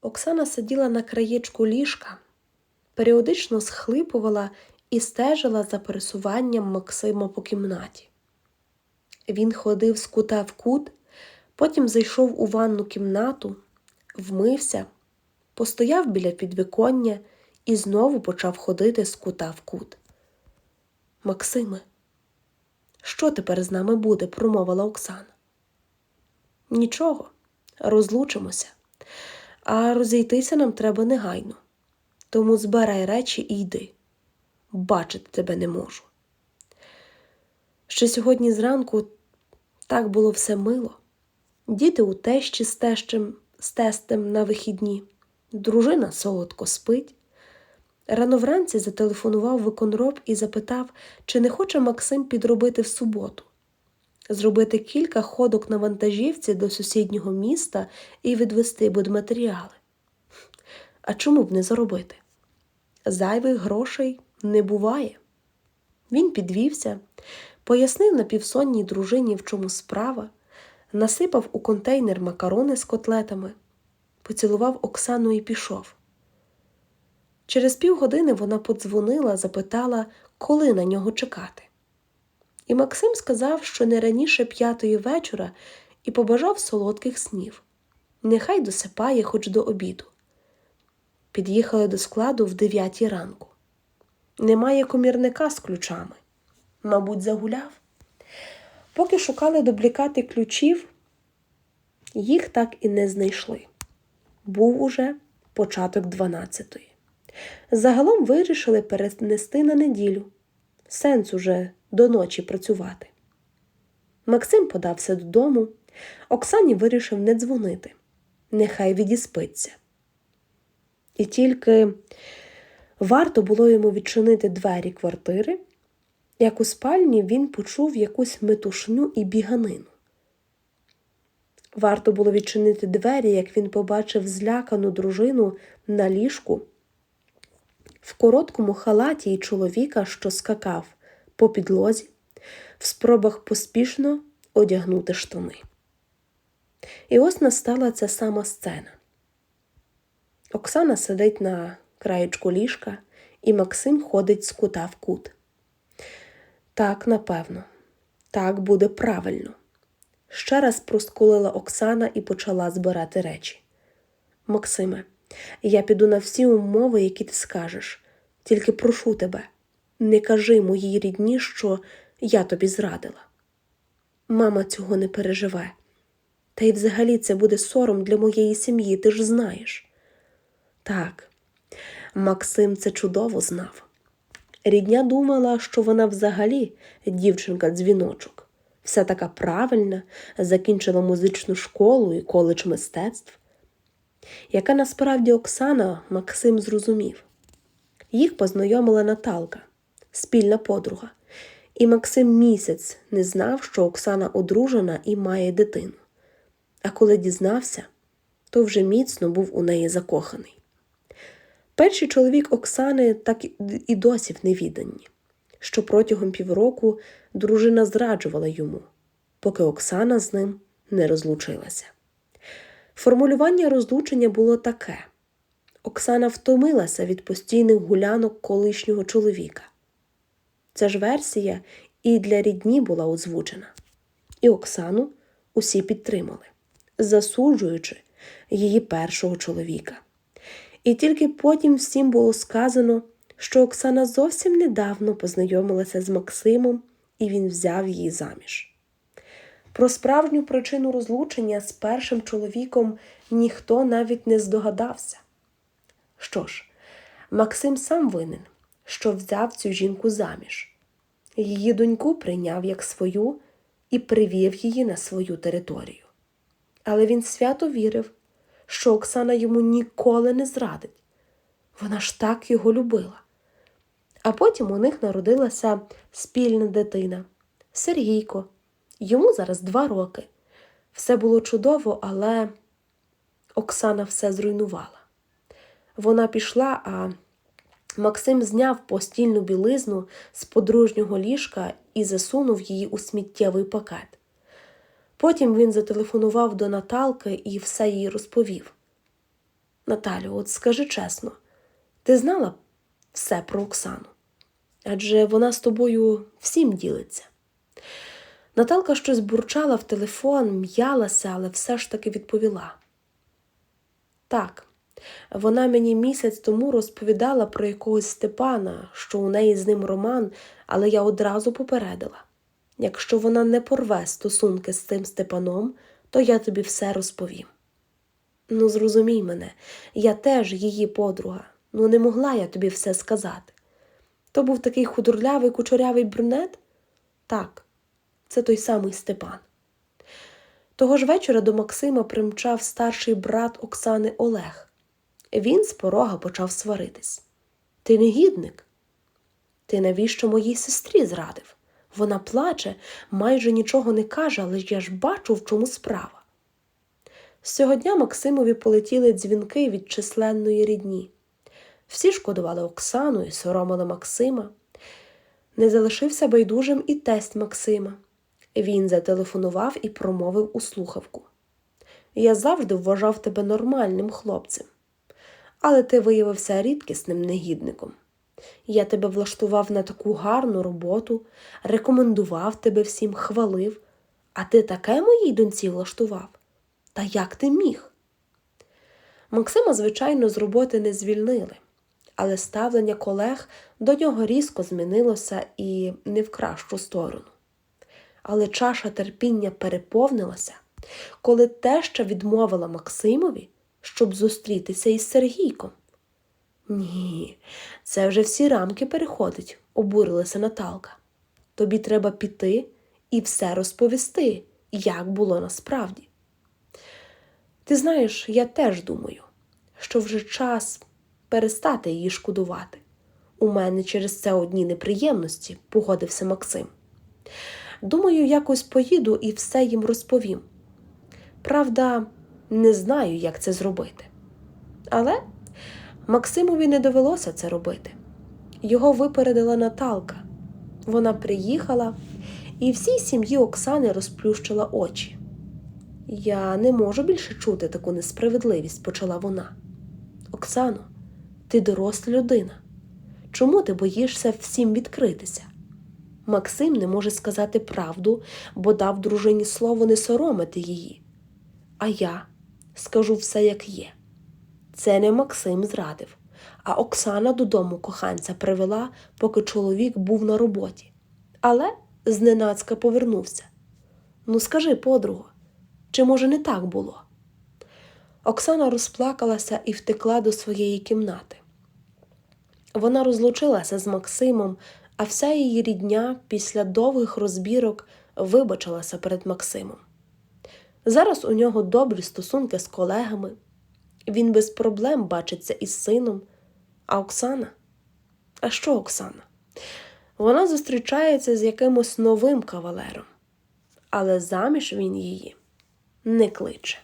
Оксана сиділа на краєчку ліжка, періодично схлипувала і стежила за пересуванням Максима по кімнаті. Він ходив з кута в кут, потім зайшов у ванну кімнату, вмився, постояв біля підвіконня і знову почав ходити з кута в кут. Максиме, що тепер з нами буде? промовила Оксана. Нічого, розлучимося, а розійтися нам треба негайно. Тому збирай речі і йди. Бачити тебе не можу. Ще сьогодні зранку так було все мило. Діти у тещі з тещем, з тестем на вихідні, дружина солодко спить. Рано вранці зателефонував виконроб і запитав, чи не хоче Максим підробити в суботу, зробити кілька ходок на вантажівці до сусіднього міста і відвести будматеріали. А чому б не заробити? Зайвих грошей не буває. Він підвівся, пояснив напівсонній дружині, в чому справа, насипав у контейнер макарони з котлетами, поцілував Оксану і пішов. Через півгодини вона подзвонила, запитала, коли на нього чекати. І Максим сказав, що не раніше п'ятої вечора і побажав солодких снів. Нехай досипає хоч до обіду. Під'їхали до складу в дев'ятій ранку. Немає комірника з ключами. Мабуть, загуляв. Поки шукали дублікати ключів, їх так і не знайшли. Був уже початок дванадцятої. Загалом вирішили перенести на неділю. Сенс уже до ночі працювати. Максим подався додому. Оксані вирішив не дзвонити. Нехай відіспиться. І тільки варто було йому відчинити двері квартири, як у спальні він почув якусь метушню і біганину. Варто було відчинити двері, як він побачив злякану дружину на ліжку в короткому халаті і чоловіка, що скакав по підлозі, в спробах поспішно одягнути штани. І ось настала ця сама сцена. Оксана сидить на краєчку ліжка, і Максим ходить з кута в кут. Так, напевно, так буде правильно. Ще раз проскулила Оксана і почала збирати речі. Максиме, я піду на всі умови, які ти скажеш. Тільки прошу тебе, не кажи моїй рідні, що я тобі зрадила. Мама цього не переживе. Та й взагалі це буде сором для моєї сім'ї, ти ж знаєш. Так, Максим це чудово знав. Рідня думала, що вона взагалі дівчинка-дзвіночок, вся така правильна, закінчила музичну школу і коледж мистецтв. Яка насправді Оксана Максим зрозумів. Їх познайомила Наталка, спільна подруга, і Максим місяць не знав, що Оксана одружена і має дитину. А коли дізнався, то вже міцно був у неї закоханий. Перший чоловік Оксани так і досі в невіданні, що протягом півроку дружина зраджувала йому, поки Оксана з ним не розлучилася. Формулювання розлучення було таке Оксана втомилася від постійних гулянок колишнього чоловіка. Ця ж версія і для рідні була озвучена, і Оксану усі підтримали, засуджуючи її першого чоловіка. І тільки потім всім було сказано, що Оксана зовсім недавно познайомилася з Максимом, і він взяв її заміж. Про справжню причину розлучення з першим чоловіком ніхто навіть не здогадався. Що ж, Максим сам винен, що взяв цю жінку заміж. Її доньку прийняв як свою і привів її на свою територію. Але він свято вірив, що Оксана йому ніколи не зрадить. Вона ж так його любила. А потім у них народилася спільна дитина Сергійко. Йому зараз два роки. Все було чудово, але Оксана все зруйнувала. Вона пішла, а Максим зняв постільну білизну з подружнього ліжка і засунув її у сміттєвий пакет. Потім він зателефонував до Наталки і все їй розповів. Наталю, от скажи чесно, ти знала все про Оксану? Адже вона з тобою всім ділиться. Наталка щось бурчала в телефон, м'ялася, але все ж таки відповіла. Так, вона мені місяць тому розповідала про якогось Степана, що у неї з ним роман, але я одразу попередила. Якщо вона не порве стосунки з цим Степаном, то я тобі все розповім. Ну, зрозумій мене, я теж її подруга, ну не могла я тобі все сказати. То був такий худорлявий кучерявий брюнет? Так, це той самий Степан. Того ж вечора до Максима примчав старший брат Оксани Олег. Він з порога почав сваритись. Ти негідник. Ти навіщо моїй сестрі зрадив? Вона плаче, майже нічого не каже, але я ж бачу, в чому справа. З цього дня Максимові полетіли дзвінки від численної рідні. Всі шкодували Оксану і соромили Максима. Не залишився байдужим і тесть Максима. Він зателефонував і промовив у слухавку. Я завжди вважав тебе нормальним хлопцем, але ти виявився рідкісним негідником. Я тебе влаштував на таку гарну роботу, рекомендував тебе всім, хвалив, а ти таке моїй доньці влаштував. Та як ти міг? Максима, звичайно, з роботи не звільнили, але ставлення колег до нього різко змінилося і не в кращу сторону. Але чаша терпіння переповнилася, коли теща відмовила Максимові, щоб зустрітися із Сергійком. Ні, це вже всі рамки переходить, обурилася Наталка. Тобі треба піти і все розповісти, як було насправді. Ти знаєш, я теж думаю, що вже час перестати її шкодувати. У мене через це одні неприємності, погодився Максим. Думаю, якось поїду і все їм розповім. Правда, не знаю, як це зробити. Але Максимові не довелося це робити. Його випередила Наталка. Вона приїхала і всій сім'ї Оксани розплющила очі. Я не можу більше чути таку несправедливість, почала вона. Оксано, ти доросла людина. Чому ти боїшся всім відкритися? Максим не може сказати правду, бо дав дружині слово не соромити її. А я скажу все, як є. Це не Максим зрадив, а Оксана додому коханця привела, поки чоловік був на роботі. Але зненацька повернувся. Ну, скажи, подруго, чи може не так було? Оксана розплакалася і втекла до своєї кімнати. Вона розлучилася з Максимом, а вся її рідня після довгих розбірок вибачилася перед Максимом. Зараз у нього добрі стосунки з колегами. Він без проблем бачиться із сином. А Оксана? А що Оксана? Вона зустрічається з якимось новим кавалером, але заміж він її не кличе.